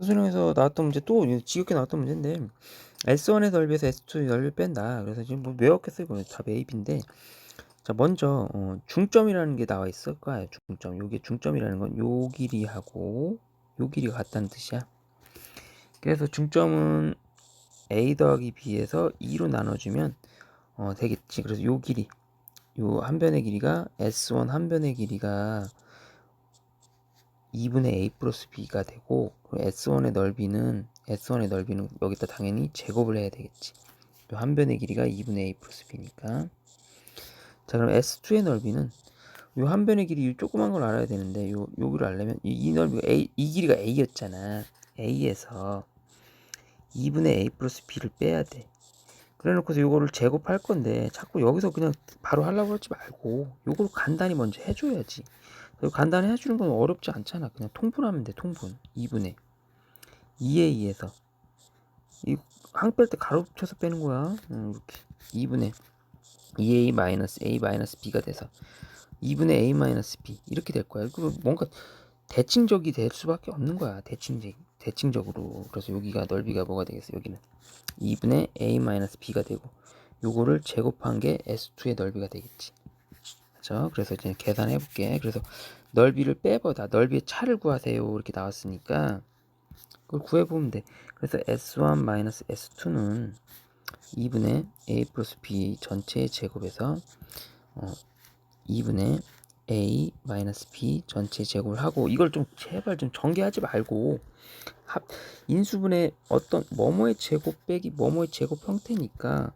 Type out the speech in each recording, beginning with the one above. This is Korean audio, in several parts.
수능에서 나왔던 문제 또 지겹게 나왔던 문제인데 S1의 넓이에서 S2의 넓이를 뺀다. 그래서 지금 뭐 외웠겠어요. 이거 답 A, B인데 자 먼저 어, 중점이라는 게 나와 있을 거예요. 중점. 요게 중점이라는 건 요 길이하고 요 길이가 같다는 뜻이야. 그래서 중점은 A 더하기 B에서 2로 나눠주면 어, 되겠지. 그래서 요 길이 요 한 변의 길이가 S1 한 변의 길이가 2분의 a 플러스 b가 되고 그리고 s1의 넓이는 s1의 넓이는 여기다 당연히 제곱을 해야 되겠지. 요한 변의 길이가 2분의 a 플러스 b니까 자 그럼 s2의 넓이는 요 한 변의 길이 요 조그만 걸 알아야 되는데 요 요기를 알려면 이, 이 넓이가 a 이 길이가 a였잖아. a에서 2분의 a 플러스 b를 빼야 돼. 그래 놓고서 요거를 제곱할 건데 자꾸 여기서 그냥 바로 하려고 하지 말고 요걸 간단히 먼저 해줘야지. 간단히 해주는 건 어렵지 않잖아. 그냥 통분하면 돼. 통분. 2분의 2에 2에서 이항 뺄 때 가로 붙여서 빼는 거야. 음, 이렇게 2분의 2a 마이너스 a 마이너스 b가 돼서 2분의 a 마이너스 b 이렇게 될 거야. 그 뭔가 대칭적이 될 수밖에 없는 거야. 대칭적 대칭적으로. 그래서 여기가 넓이가 뭐가 되겠어? 여기는 2분의 a 마이너스 b가 되고 요거를 제곱한 게 s2의 넓이가 되겠지. 그죠? 그래서 이제 계산해 볼게. 그래서 넓이를 빼보다 넓이의 차를 구하세요. 이렇게 나왔으니까 그걸 구해 보면 돼. 그래서 s1 마이너스 s2는 2분의 a 플러스 b 전체의 제곱에서 어, 2분의 a 마이너스 b 전체 제곱을 하고 이걸 좀 제발 좀 전개하지 말고 합 인수분의 어떤 뭐뭐의 제곱 빼기 뭐뭐의 제곱 형태니까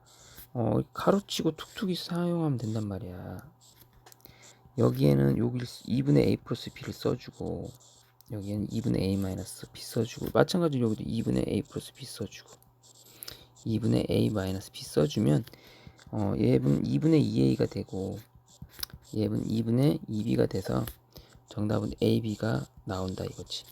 어 가로치고 툭툭이 사용하면 된단 말이야. 여기에는 여기 2분의 a 플러스 b를 써주고 여기에는 2분의 a 마이너스 b 써주고 마찬가지로 여기도 2분의 a 플러스 b 써주고 2분의 a 마이너스 b 써주면 어 얘는 2분의 2a가 되고 얘는 2분의 2b가 돼서 정답은 ab가 나온다 이거지